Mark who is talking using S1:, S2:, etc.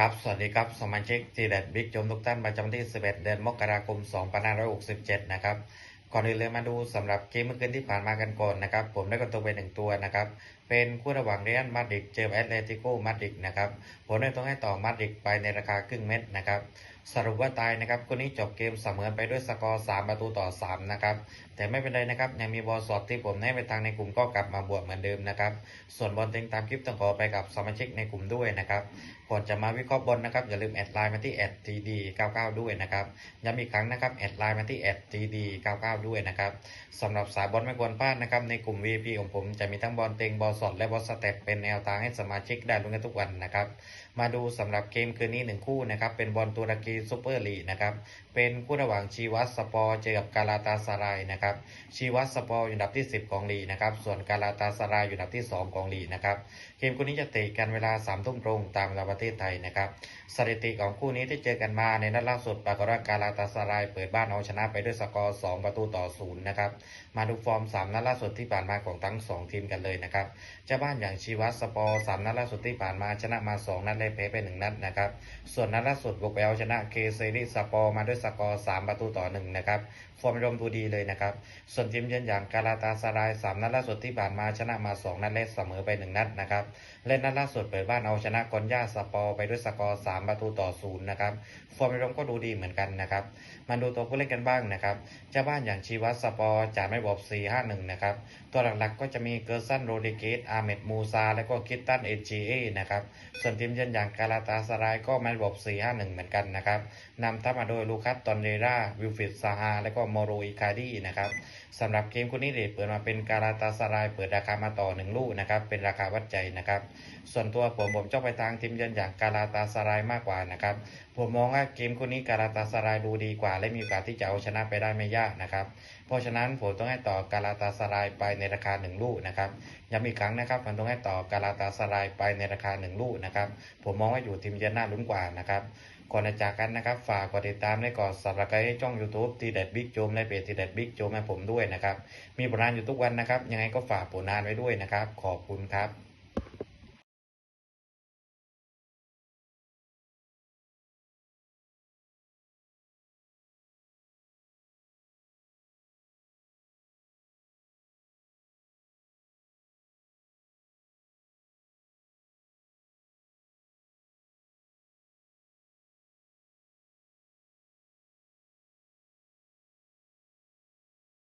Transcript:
S1: ครับ สวัสดีครับ สมาชิกทีเด็ดบิ๊กโจมทุกท่านประจำวันที่ 11 เดือนมกราคม 2567 นะครับ ก่อนอื่นเลยมาดูสำหรับเกมเมื่อคืนที่ผ่านมากันก่อนนะครับ ผมได้กดตัวไปหนึ่งตัวนะครับ เป็นคู่ระหว่างเรอัลมาดริดเจอแอตเลติโกมาดริดนะครับผมได้ต้องให้ต่อมาดริดไปในราคาครึ่งเม็ดนะครับสรุปว่าตายนะครับคู่นี้จบเกมเสมอไปด้วยสกอร์ 3 ประตูต่อ 3 นะครับ แต่ไม่เป็นไรนะครับ ยังมีบอลสอดที่ผมให้ไปทางในกลุ่มก็กลับมาบวกเหมือนเดิมนะครับ ส่วนบอลเต็งตามคลิปต้องขอไปกับสมาชิกในกลุ่มด้วยนะครับก่อนจะมาวิเคราะห์บอลนะครับ อย่าลืมแอดไลน์มาที่ @td99 ด้วยนะครับย้ำอีกครั้งนะครับแอดไลน์มาที่ @td99 ด้วยนะครับสำหรับสายบอลไม่ควรพลาดนะครับในกลุ่ม VP ของผมจะมีทั้งบอลเต็งบอลสดและบอลสเต็ปเป็นแนวทางให้สมาชิกได้ลุ้นกันทุกวันนะครับ มาดูสำหรับเกมคืนนี้หนึ่งคู่นะครับ เป็นบอลตุรกีซูเปอร์ลีกนะครับ เป็นคู่ระหว่างชีวัตสปอร์เจอกับกาลาตาสารายนะครับ ชีวัตสปอร์อยู่อันดับที่ 10 ของลีกนะครับ ส่วนกาลาตาสารายอยู่อันดับที่ 2 ของลีกนะครับ เกมคู่นี้จะเตะกันเวลา3ามทุ่มตรงตามเวลาประเทศไทยนะครับ สถิติของคู่นี้ที่เจอกันมาในนัดล่าสุดปรากฏว่ากาลาตาสารายเปิดบ้านเอาชนะไปด้วยสกอร์ 2 ประตูต่อ 0 นะครับ มาดูฟอร์ม 3 นัดล่าสุดที่ผ่านมาของทั้ง 2 ทีมกันเลยนะครับเจ้าบ้านอย่างชีวัตสปอร์สามนัดล่าสุดที่ผ่านมาชนะมา2นัดและแพ้ไป1นัดนะครับ ส่วนนัดล่าสุดบุกเอาชนะเคเซริสปอร์มาด้วยสกอร์3ประตูต่อ1นะครับฟอร์มรวมดูดีเลยนะครับ ส่วนทีมเยือนอย่างกาลาตาสาราย3นัดล่าสุดที่ผ่านมาชนะมา2นัดและเสมอไป1นัดนะครับเล่นนัดล่าสุดเปิดบ้านเอาชนะกอนยาสปอร์ไปด้วยสกอร์3ประตูต่อ0นะครับฟอร์มรวมก็ดูดีเหมือนกันนะครับมาดูตัวผู้เล่นกันบ้างนะครับเจ้าบ้านอย่างชีวัตสปอร์จ่ายไม่บอบ4-5-1นะครับตัวหลักๆก็จะมีเกอร์ซันโรดิเกสอาเมดมูซา และก็คิตตันเอจีเอนะครับ ส่วนทีมเยือนอย่างกาลาตาสารายก็ม่บอบ4-5-1 เหมือนกันนะครับนำทัพมาโดยลูคัสตอนเรราวิลฟิดซาฮา และก็โมโรอิคาดีนะครับสำหรับเกมคู่นี้เดชเปิดมาเป็นกาลาตาสารายเปิดราคามาต่อ 1 ลูกนะครับ เป็นราคาวัดใจนะครับ ส่วนตัวผมผมจ้องไปทางทีมเยือนอย่างกาลาตาสารายมากกว่านะครับ ผมมองว่าเกมคู่นี้กาลาตาสารายดูดีกว่า และมีโอกาสที่จะเอาชนะไปได้ไม่ยากนะครับ เพราะฉะนั้นผมต้องให้ต่อกาลาตาสารายไปในราคา1ลูกนะครับย้ำอีกครั้งนะครับผมต้องให้ต่อกาลาตาสารายไปในราคา1ลูกนะครับ ผมมองว่าอยู่ทีมเยือนน่าลุ้นกว่านะครับก่อนจะจากกันนะครับ ฝากกดติดตามและกดสับสไครต์ช่อง YouTube ทีเด็ดบิ๊กโจมและเพจทีเด็ดบิ๊กโจมให้ผมด้วยนะครับ มีผลงานอยู่ทุกวันนะครับ ยังไงก็ฝากผลงานไว้ด้วยนะครับ ขอบคุณครับ